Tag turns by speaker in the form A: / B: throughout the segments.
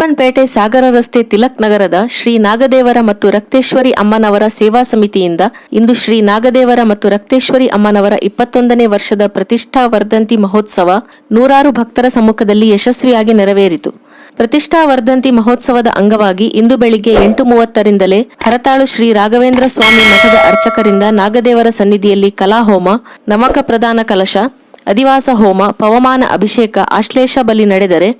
A: ರಿಪ್ಪನ್ಪೇಟೆ ಸಾಗರ ರಸ್ತೆ ತಿಲಕ್ ನಗರದ ಶ್ರೀ ನಾಗದೇವರ ಮತ್ತು ರಕ್ತೇಶ್ವರಿ ಅಮ್ಮನವರ ಸೇವಾ ಸಮಿತಿಯಿಂದ ಇಂದು ಶ್ರೀ ನಾಗದೇವರ ಮತ್ತು ರಕ್ತೇಶ್ವರಿ ಅಮ್ಮನವರ ಇಪ್ಪತ್ತೊಂದನೇ ವರ್ಷದ ಪ್ರತಿಷ್ಠಾ ವರ್ಧಂತಿ ಮಹೋತ್ಸವ ನೂರಾರು ಭಕ್ತರ ಸಮ್ಮುಖದಲ್ಲಿ ಯಶಸ್ವಿಯಾಗಿ ನೆರವೇರಿತು. ಪ್ರತಿಷ್ಠಾ ವರ್ಧಂತಿ ಮಹೋತ್ಸವದ ಅಂಗವಾಗಿ ಇಂದು ಬೆಳಿಗ್ಗೆ ಎಂಟು ಮೂವತ್ತರಿಂದಲೇ ಹರತಾಳು ಶ್ರೀ ರಾಘವೇಂದ್ರ ಸ್ವಾಮಿ ಮಠದ ಅರ್ಚಕರಿಂದ ನಾಗದೇವರ ಸನ್ನಿಧಿಯಲ್ಲಿ ಕಲಾಹೋಮ, ನಮಕ ಪ್ರದಾನ ಕಲಶ, ಅಧಿವಾಸ ಹೋಮ, ಪವಮಾನ ಅಭಿಷೇಕ, ಆಶ್ಲೇಷ ಬಲಿ ನಡೆದರೆ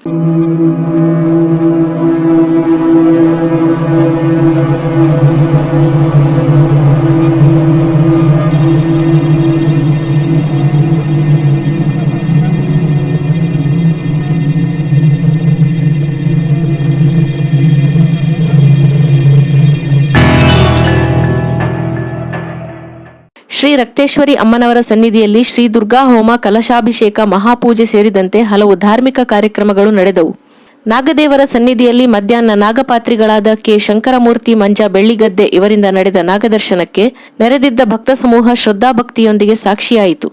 A: ಶ್ರೀ ರಕ್ತೇಶ್ವರಿ ಅಮ್ಮನವರ ಸನ್ನಿಧಿಯಲ್ಲಿ ಶ್ರೀ ದುರ್ಗಾ ಹೋಮ, ಕಲಶಾಭಿಷೇಕ, ಮಹಾಪೂಜೆ ಸೇರಿದಂತೆ ಹಲವು ಧಾರ್ಮಿಕ ಕಾರ್ಯಕ್ರಮಗಳು ನಡೆದವು. ನಾಗದೇವರ ಸನ್ನಿಧಿಯಲ್ಲಿ ಮಧ್ಯಾಹ್ನ ನಾಗಪಾತ್ರಿಗಳಾದ ಕೆ. ಶಂಕರಮೂರ್ತಿ, ಮಂಜ ಬೆಳ್ಳಿಗದ್ದೆ ಇವರಿಂದ ನಡೆದ ನಾಗದರ್ಶನಕ್ಕೆ ನೆರೆದಿದ್ದ ಭಕ್ತ ಸಮೂಹ ಶ್ರದ್ಧಾಭಕ್ತಿಯೊಂದಿಗೆ ಸಾಕ್ಷಿಯಾಯಿತು.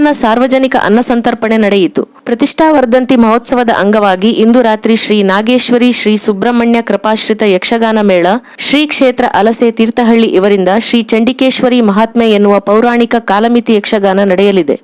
A: ಮಧ್ಯಾಹ್ನ ಸಾರ್ವಜನಿಕ ಅನ್ನಸಂತರ್ಪಣೆ ನಡೆಯಿತು. ಪ್ರತಿಷ್ಠಾವರ್ಧಂತಿ ಮಹೋತ್ಸವದ ಅಂಗವಾಗಿ ಇಂದು ರಾತ್ರಿ ಶ್ರೀ ನಾಗೇಶ್ವರಿ ಶ್ರೀ ಸುಬ್ರಹ್ಮಣ್ಯ ಕೃಪಾಶ್ರಿತ ಯಕ್ಷಗಾನ ಮೇಳ, ಶ್ರೀ ಕ್ಷೇತ್ರ ಅಲಸೆ ತೀರ್ಥಹಳ್ಳಿ ಇವರಿಂದ ಶ್ರೀ ಚಂಡಿಕೇಶ್ವರಿ ಮಹಾತ್ಮೆ ಎನ್ನುವ ಪೌರಾಣಿಕ ಕಾಲಮಿತಿ ಯಕ್ಷಗಾನ ನಡೆಯಲಿದೆ.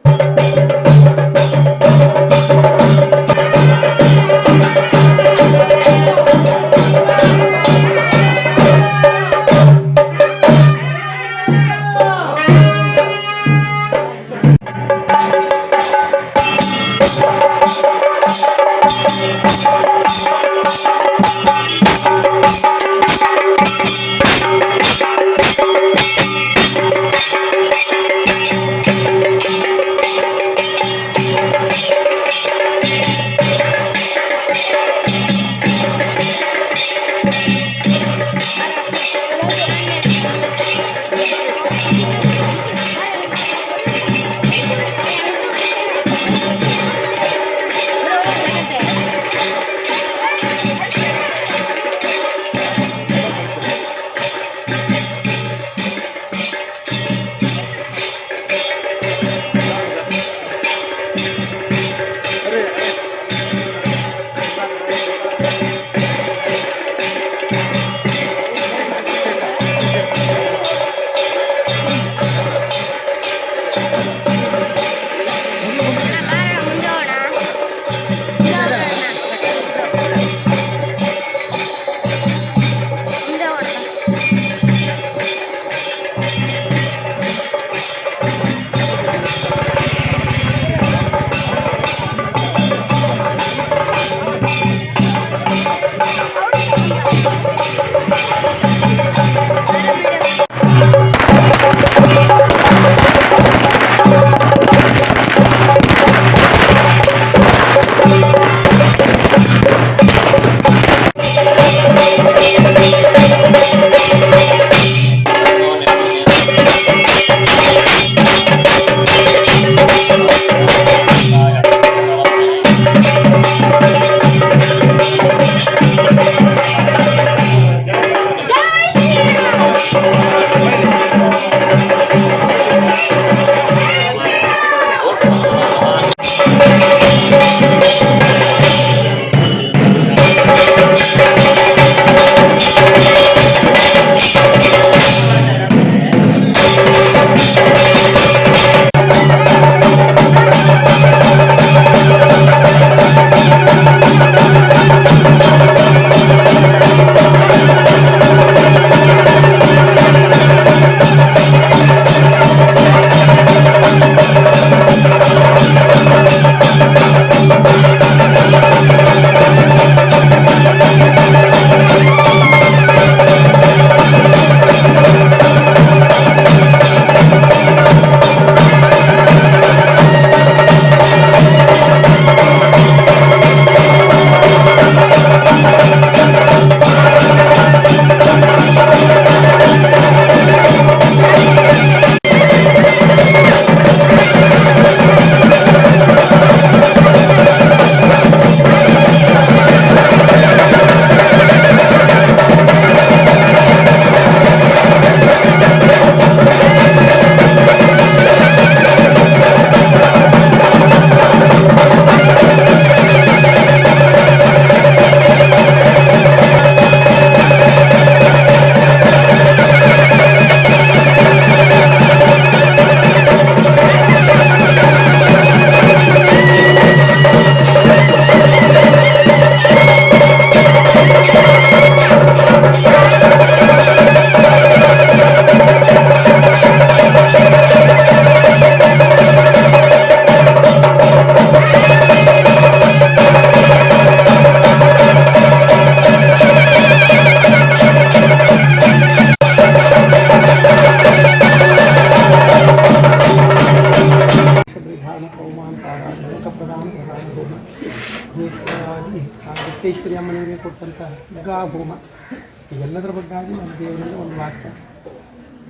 B: ಇವೆಲ್ಲದರ ನಮ್ಮ ದೇವರಲ್ಲಿ ಒಂದು ವಾಕ್ಯ.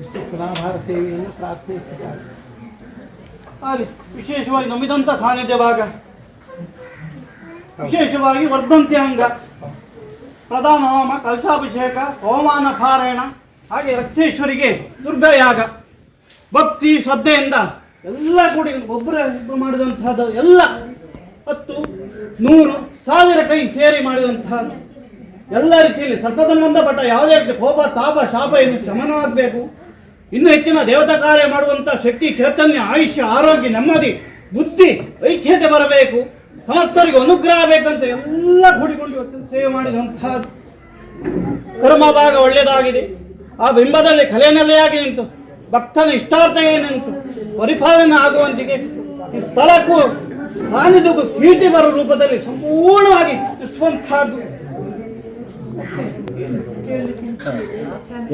B: ಇಷ್ಟು ತುಲಾಭಾರ ಸೇವೆಯನ್ನು ಪ್ರಾರ್ಥಿಸುತ್ತಾರೆ.
C: ಅಲ್ಲಿ ವಿಶೇಷವಾಗಿ ನಂಬಿದಂಥ ಸಾನ್ನಿಧ್ಯ ಭಾಗ. ವಿಶೇಷವಾಗಿ ವರ್ಧಂತಿ ಅಂಗ ಪ್ರಧಾನ ಹೋಮ, ಕಲಶಾಭಿಷೇಕ, ಹೋಮಾನ ಪಾರಾಯಣ, ಹಾಗೆ ರಕ್ತೇಶ್ವರಿಗೆ ದುರ್ಗಯಾಗ ಭಕ್ತಿ, ಶ್ರದ್ಧೆಯಿಂದ ಎಲ್ಲ ಕೂಡಿ ಒಬ್ಬರ ಇಬ್ಬರು ಮಾಡಿದಂತಹದ್ದು ಎಲ್ಲ ಹತ್ತು, ನೂರು, ಸಾವಿರ ಕೈ ಸೇರಿ ಮಾಡಿದಂತಹದ್ದು. ಎಲ್ಲ ರೀತಿಯಲ್ಲಿ ಸರ್ಪ ಸಂಬಂಧಪಟ್ಟ ಯಾವುದೇ ರೀತಿ ಕೋಪ, ತಾಪ, ಶಾಪ ಇನ್ನು ಶಮನವಾಗಬೇಕು ಇನ್ನು ಹೆಚ್ಚಿನ ದೇವತಾ ಕಾರ್ಯ ಮಾಡುವಂಥ ಶಕ್ತಿ, ಚೈತನ್ಯ, ಆಯುಷ್ಯ, ಆರೋಗ್ಯ, ನೆಮ್ಮದಿ, ಬುದ್ಧಿ, ಐಕ್ಯತೆ ಬರಬೇಕು. ಸಮಸ್ತರಿಗೆ ಅನುಗ್ರಹ ಬೇಕಂತ ಎಲ್ಲ ಕೂಡಿಕೊಂಡು ಇವತ್ತು ಸೇವೆ ಮಾಡಿದಂತಹ ಕರ್ಮ ಭಾಗ ಒಳ್ಳೆಯದಾಗಿದೆ. ಆ ಬಿಂಬದಲ್ಲಿ ಕಲೆನೆಲೆಯಾಗಿ ನಿಂತು, ಭಕ್ತನ ಇಷ್ಟಾರ್ಥ ನಿಂತು, ಪರಿಪಾಲನೆ ಆಗುವಂತಿಗೆ ಈ ಸ್ಥಳಕ್ಕೂ ಸಾನ್ನಿಧ್ಯಕ್ಕೂ ಕೀರ್ತಿ ಬರುವ ರೂಪದಲ್ಲಿ ಸಂಪೂರ್ಣವಾಗಿ ನಿಲ್ಲಿಸುವಂತಹದ್ದು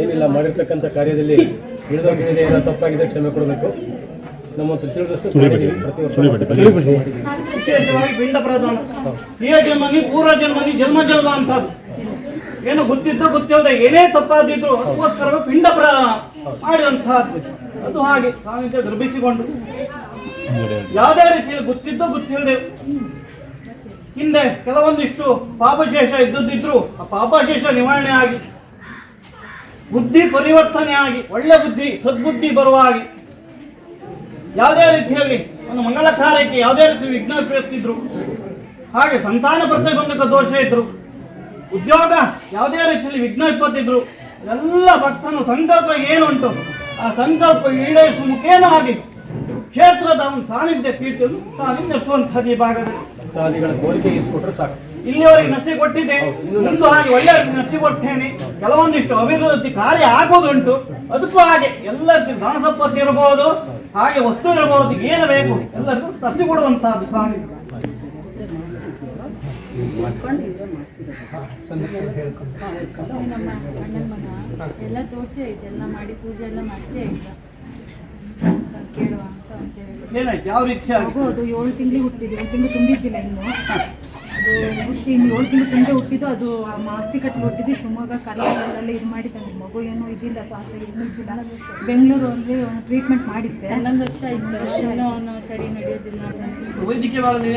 D: ಏನಿಲ್ಲ ಮಾಡಿರ್ತಕ್ಕಂಥ ಕಾರ್ಯದಲ್ಲಿ ಹಿಡಿದೋಗಿದೆ ಎಲ್ಲ ಏನೋ ತಪ್ಪಾಗಿದೆ ಕ್ಷಮೆ ಕೊಡಬೇಕು. ನಮ್ಮ ಹತ್ರ ತಿಳಿದಷ್ಟು
C: ಜನ್ಮನಿ ಪೂರ್ವ ಜನ್ಮನಿ ಜನ್ಮ ಜನ್ಮ ಅಂತ. ಏನು ಗೊತ್ತಿದ್ದ ಗೊತ್ತಿಲ್ಲದೆ ಏನೇ ತಪ್ಪಾದಿದ್ರು ಅದಕ್ಕೋಸ್ಕರ ಪಿಂಡ ಪ್ರ ಮಾಡಿದಂತಹದ್ದು ಅದು ಹಾಗೆ. ಸಾನ್ನಿಧ್ಯ ಗರ್ಭಿಸಿಕೊಂಡು ಯಾವುದೇ ರೀತಿಯಲ್ಲಿ ಗೊತ್ತಿದ್ದೋ ಗೊತ್ತಿಲ್ಲದೆ ಹಿಂದೆ ಕೆಲವೊಂದಿಷ್ಟು ಪಾಪಶೇಷ ಇದ್ದದ್ದಿದ್ರು ಆ ಪಾಪಶೇಷ ನಿವಾರಣೆ ಆಗಿ, ಬುದ್ಧಿ ಪರಿವರ್ತನೆ ಆಗಿ, ಒಳ್ಳೆ ಬುದ್ಧಿ, ಸದ್ಬುದ್ಧಿ ಬರುವ ಹಾಗೆ, ಯಾವುದೇ ರೀತಿಯಲ್ಲಿ ಒಂದು ಮಂಗಲ ಕಾರ್ಯಕ್ಕೆ ಯಾವುದೇ ರೀತಿ ವಿಘ್ನ ಬೀಳ್ತಿದ್ರು ಹಾಗೆ ಸಂತಾನ ಪ್ರತಿಬಂಧಕ ದೋಷ ಇದ್ರು, ಉದ್ಯೋಗ ಯಾವುದೇ ರೀತಿಯಲ್ಲಿ ವಿಘ್ನ ಇಪ್ಪತ್ತಿದ್ರು ಎಲ್ಲ ಭಕ್ತನು ಸಂಕಲ್ಪ ಏನುಂಟು ಆ ಸಂಕಲ್ಪ ಈಡೇರಿಸುವ ಮುಖೇನವಾಗಿ ಕ್ಷೇತ್ರದ ಒಂದು ಸಾನ್ನಿಧ್ಯ ಕೀರ್ತಿಯನ್ನು ತಾನು ನಡೆಸುವಂಥದ್ದು ಈ ಭಾಗದಲ್ಲಿ
D: ಭಕ್ತಾದಿಗಳ ಕೋರಿಕೆ ಇಸ್ಕೊಟ್ರೆ ಸಾಕು.
C: ಇಲ್ಲಿವರೆಗೆ ನಸಿ ಕೊಟ್ಟಿದ್ದೆ ಇಂದು ಹಾಗೆ ಒಳ್ಳೆ ನಸಿ ಕೊಡ್ತೇನೆ. ಕೆಲವೊಂದಿಷ್ಟು ಅಭಿವೃದ್ಧಿ ಕಾರ್ಯ ಆಗೋದುಂಟು. ಅದಕ್ಕೂ ಹಾಗೆ ಎಲ್ಲ ಧನ ಸಂಪತ್ತು ಇರಬಹುದು ಹಾಗೆ ವಸ್ತು ಇರಬಹುದು ಏನು ಬೇಕು ಎಲ್ಲರಿಗೂ ತರಿಸಿ ಕೊಡುವಂತಹದ್ದು ಸ್ವಾಮಿ.
B: ಸಂದರ್ಭ ಹೇಳ್ಕೊಂಡು
E: ನಮ್ಮ ಅಣ್ಣನ ಮಗ ಎಲ್ಲ ತೋರಿಸಿ ಐತೆ ಎಲ್ಲ ಮಾಡಿ ಪೂಜೆ ಎಲ್ಲ ಮಾಡಿಸಿ ಆಯ್ತು ಕೇಳುವ ಅಂತ ಒಂದು ಸೇವೆ
C: ಏನಾಯ್ತು ಯಾವ ರೀತಿ
E: ಮಗು ಅದು ಏಳು ತಿಂಗಳು ಹುಟ್ಟಿದೆ. ಏಳು ತಿಂಗಳು ತುಂಬಿದ್ದಿಲ್ಲ ಇನ್ನು. ಅದು ಹುಟ್ಟಿ ಇನ್ನು ಏಳು ತಿಂಗಳು ತುಂಬೆ ಹುಟ್ಟಿದ್ದು ಅದು ಆ ಮಾಸ್ತಿ ಕಟ್ಟಿ ಹುಟ್ಟಿದ್ದು ಶಿವಮೊಗ್ಗ ಕರ್ನಾಟಕದಲ್ಲಿ ಇದು ಮಾಡಿದ್ದಾನೆ ಮಗು ಏನೂ ಇದಿಲ್ಲ ಶ್ವಾಸ ಏನೂ ಇದ್ದಿಲ್ಲ. ಬೆಂಗಳೂರು ಬೆಂಗಳೂರಲ್ಲಿ ಟ್ರೀಟ್ಮೆಂಟ್ ಮಾಡಿದ್ದೆ.
F: ಹನ್ನೊಂದು ವರ್ಷ ಇತ್ತು ವರ್ಷ ಸರಿ ನಡೆಯೋದಿಲ್ಲ
C: ವೈದ್ಯಕೀಯವಾಗಿ